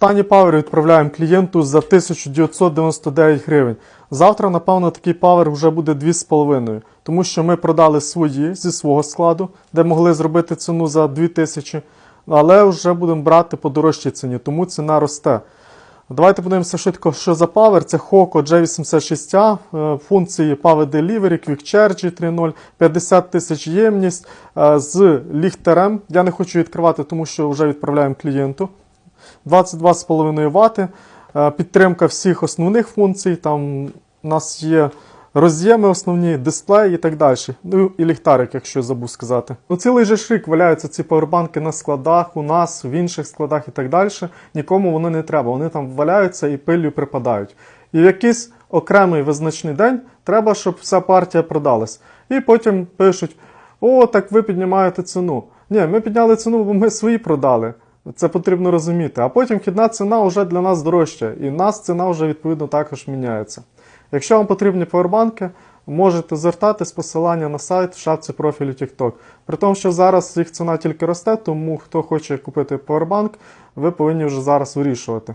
Штані Power відправляємо клієнту за 1999 гривень. Завтра, напевно, такий павер вже буде 2,5, тому що ми продали свої зі свого складу, де могли зробити ціну за 2000, але вже будемо брати по дорожчій ціні, тому ціна росте. Давайте подивимося швидко, що за Power. Це Hoco J86A, е, функції Power Delivery, Quick Charge 3.0, 50 тисяч ємність е, з ліхтарем. Я не хочу відкривати, тому що вже відправляємо клієнту. 22,5 Вт, е, підтримка всіх основних функцій. Там у нас є роз'єми основні, дисплей і так далі. Ну і ліхтарик, якщо забув сказати. Ну, цілий же шик валяються ці павербанки на складах, у нас, в інших складах і так далі. Нікому вони не треба. Вони там валяються і пиллю припадають. І в якийсь окремий визначний день треба, щоб вся партія продалась. І потім пишуть: о, так ви піднімаєте ціну. Ні, ми підняли ціну, бо ми свої продали. Це потрібно розуміти. А потім вхідна ціна вже для нас дорожча, і в нас ціна вже відповідно також міняється. Якщо вам потрібні павербанки, можете звертати з посилання на сайт в шапці профілю TikTok. При тому, що зараз їх ціна тільки росте, тому хто хоче купити павербанк, ви повинні вже зараз вирішувати.